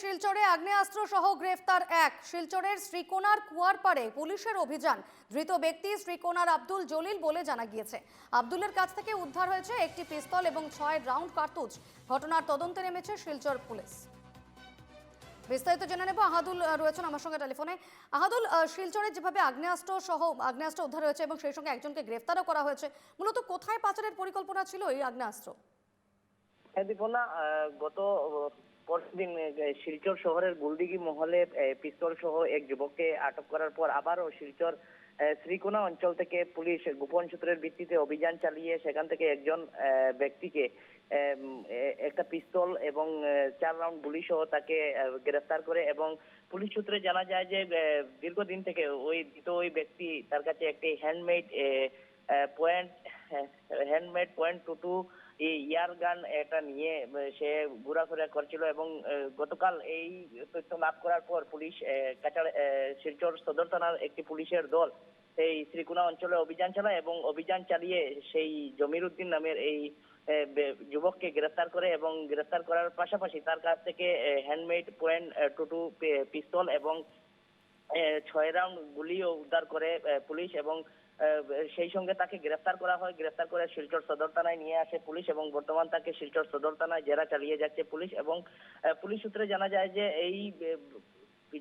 শিলচরে আগ্নেয়াস্ত্র সহ গ্রেফতার এক। শিলচরের শ্রীকোনার কুয়ারপাড়ে পুলিশের অভিযান। ধৃত ব্যক্তি শ্রীকোনার আব্দুল জলিল বলে জানা গিয়েছে। আব্দুলের কাছ থেকে উদ্ধার হয়েছে একটি পিস্তল এবং ছয় রাউন্ড কার্তুজ। ঘটনার তদন্তে নেমেছে শিলচর পুলিশ। বিস্তারিত জেনে নেব। আহাদুল আহ, রয়েছেন আমার সঙ্গে টেলিফোনে। আহাদুল আহ, শিলচরে যেভাবে আগ্নেয়াস্ত্র সহ আগ্নেয়াস্ত্র উদ্ধার হয়েছে এবং সেই সঙ্গে একজনকে গ্রেফতারও করা হয়েছে মূলত কোথায় পাচারের পরিকল্পনা ছিল এই আগ্নেয়াস্ত্র? হ্যাঁ দীপনা গত পরদিন শিলচর শহরের গুলদিঘি মহলে পিস্তল সহ এক যুবককে আটক করার পর আবারও শিলচর শ্রীকোনা অঞ্চল থেকে পুলিশ গোপন সূত্রের ভিত্তিতে অভিযান চালিয়ে সেখান থেকে একজন ব্যক্তিকে একটা পিস্তল এবং চার রাউন্ড গুলি সহ তাকে গ্রেফতার করে এবং পুলিশ সূত্রে জানা যায় যে দীর্ঘদিন থেকে ওই ওই ব্যক্তি তার কাছে একটি handmade point handmade point two two air gun এটা নিয়ে সে ঘোরাফেরা করছিল এবং গতকাল এই তথ্য লাভ করার পর পুলিশ কাছাড় শিলচর সদর থানার একটি পুলিশের দল এই শ্রীকুনা অঞ্চলে অভিযান চালায় এবং অভিযান চালিয়ে সেই জমির উদ্দিন নামের এই যুবককে গ্রেফতার করে এবং গ্রেফতার করার পাশাপাশি তার কাছ থেকে handmade point two two pistol এবং ছয় রাউন্ড গুলিও উদ্ধার করে পুলিশ এবং সেই সঙ্গে তাকে গ্রেফতার করা হয়। গ্রেফতার করে শিলচর সদর থানায় নিয়ে আসে পুলিশ এবং বর্তমান তাকে শিলচর সদর থানায় জেরা চালিয়ে যাচ্ছে পুলিশ এবং পুলিশ সূত্রে জানা যায় যে এই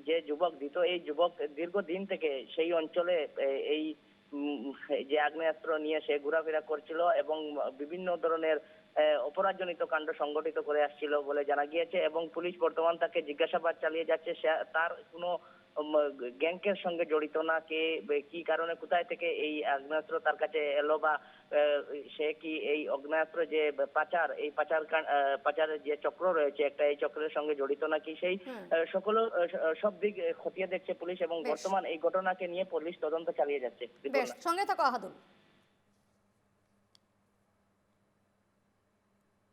যে যুবক দিত এই যুবক দীর্ঘদিন থেকে সেই অঞ্চলে এই যে আগ্নেয়াস্ত্র নিয়ে সে ঘোরাফেরা করছিল এবং বিভিন্ন ধরনের অপরাধজনিত কাণ্ড সংগঠিত করে আসছিল বলে জানা গিয়েছে এবং পুলিশ বর্তমান তাকে জিজ্ঞাসাবাদ চালিয়ে যাচ্ছে। তার কোনো গ্যাংকের সঙ্গে জড়িত না কে কি কারণে কোথায় থেকে এই আগ্নেয়াস্ত্র তার কাছে এলো বা সে কি এই অগ্নেয়াস্ত্র যে পাচার এই পাচার পাচারের যে চক্র রয়েছে একটা এই চক্রের সঙ্গে জড়িত নাকি সেই সকল সব দিক খতিয়ে দেখছে পুলিশ এবং বর্তমান এই ঘটনাকে নিয়ে পুলিশ তদন্ত চালিয়ে যাচ্ছে। সঙ্গে থাকো আহাদুল।